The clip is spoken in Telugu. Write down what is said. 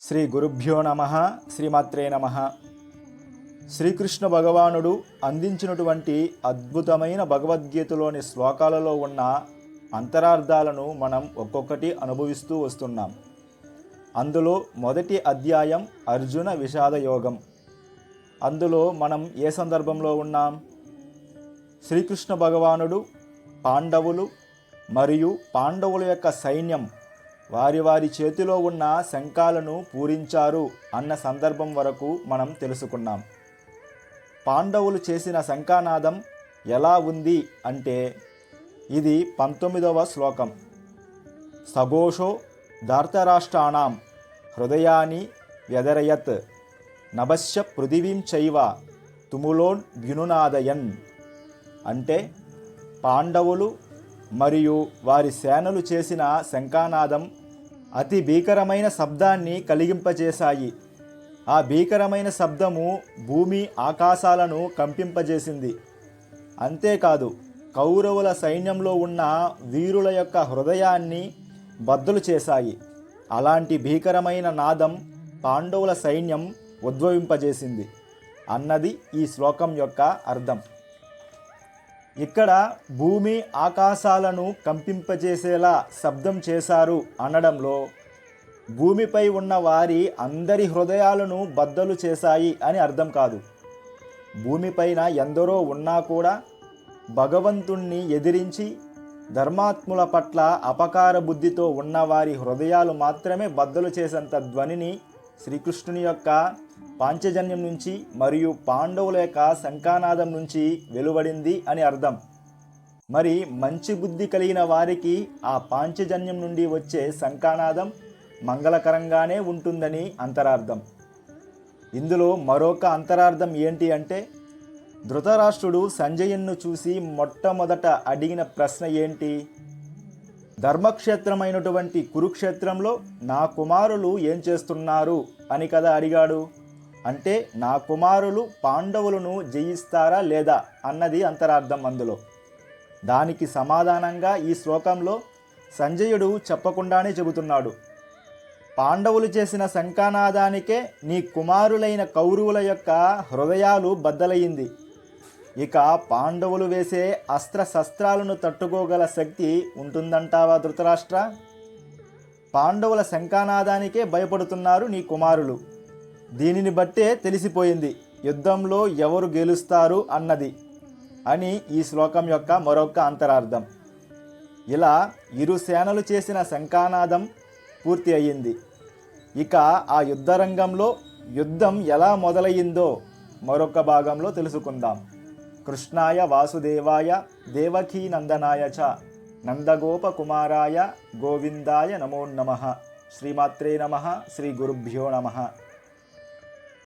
శ్రీ గురుభ్యో నమ శ్రీమాత్రే నమ. శ్రీకృష్ణ భగవానుడు అందించినటువంటి అద్భుతమైన భగవద్గీతలోని శ్లోకాలలో ఉన్న అంతరార్థాలను మనం ఒక్కొక్కటి అనుభవిస్తూ వస్తున్నాం. అందులో మొదటి అధ్యాయం అర్జున విషాద యోగం. అందులో మనం ఏ సందర్భంలో ఉన్నాం? శ్రీకృష్ణ భగవానుడు పాండవులు మరియు పాండవుల యొక్క సైన్యం వారి వారి చేతిలో ఉన్న శంఖాలను పూరించారు అన్న సందర్భం వరకు మనం తెలుసుకున్నాం. పాండవులు చేసిన శంఖానాదం ఎలా ఉంది అంటే ఇది పంతొమ్మిదవ శ్లోకం. సఘోషో ధార్తరాష్ట్రాణం హృదయాన్ని వ్యదరయత్ నభశ్య పృథివీం చైవ తుములోన్ భ్యునునాదయన్ అంటే పాండవులు మరియు వారి సేనలు చేసిన శంఖానాదం అతి భీకరమైన శబ్దాన్ని కలిగింపజేశాయి. ఆ భీకరమైన శబ్దము భూమి ఆకాశాలను కంపింపజేసింది. అంతేకాదు కౌరవుల సైన్యంలో ఉన్న వీరుల యొక్క హృదయాన్ని బద్దలు చేశాయి. అలాంటి భీకరమైన నాదం పాండవుల సైన్యం ఉద్భవింపజేసింది. అన్నది ఈ శ్లోకం యొక్క అర్థం. ఇక్కడ భూమి ఆకాశాలను కంపింపజేసేలా శబ్దం చేశారు అనడంలో భూమిపై ఉన్న వారి అందరి హృదయాలను బద్దలు చేశాయి అని అర్థం కాదు. భూమిపైన ఎందరో ఉన్నా కూడా భగవంతుణ్ణి ఎదిరించి ధర్మాత్ముల పట్ల అపకార బుద్ధితో ఉన్న వారి హృదయాలు మాత్రమే బద్దలు చేసేంత ధ్వనిని శ్రీకృష్ణుని యొక్క పాంచజన్యం నుంచి మరియు పాండవుల యొక్క శంఖానాదం నుంచి వెలువడింది అని అర్థం. మరి మంచి బుద్ధి కలిగిన వారికి ఆ పాంచజన్యం నుండి వచ్చే శంఖానాదం మంగళకరంగానే ఉంటుందని అంతరార్థం. ఇందులో మరొక అంతరార్థం ఏంటి అంటే ధృతరాష్ట్రుడు సంజయన్ను చూసి మొట్టమొదట అడిగిన ప్రశ్న ఏంటి? ధర్మక్షేత్రమైనటువంటి కురుక్షేత్రంలో నా కుమారులు ఏం చేస్తున్నారు అని కదా అడిగాడు. అంటే నా కుమారులు పాండవులను జయిస్తారా లేదా అన్నది అంతరార్థం అందులో. దానికి సమాధానంగా ఈ శ్లోకంలో సంజయుడు చెప్పకుండానే చెబుతున్నాడు. పాండవులు చేసిన శంఖానాదానికే నీ కుమారులైన కౌరవుల యొక్క హృదయాలు బద్దలయ్యింది. ఇక పాండవులు వేసే అస్త్ర శస్త్రాలను తట్టుకోగల శక్తి ఉంటుందంటావా ధృతరాష్ట్ర? పాండవుల శంఖానాదానికే భయపడుతున్నారు నీ కుమారులు. దీనిని బట్టే తెలిసిపోయింది యుద్ధంలో ఎవరు గెలుస్తారు అన్నది అని ఈ శ్లోకం యొక్క మరొక అంతరార్థం. ఇలా ఇరు సేనలు చేసిన శంఖానాదం పూర్తి అయ్యింది. ఇక ఆ యుద్ధరంగంలో యుద్ధం ఎలా మొదలయ్యిందో మరొక భాగంలో తెలుసుకుందాం. కృష్ణాయ వాసుదేవాయ దేవకీ నందనాయ చ నందగోపకుమారాయ గోవిందాయ నమో నమ. శ్రీమాత్రే నమ. శ్రీ గురుభ్యో నమ.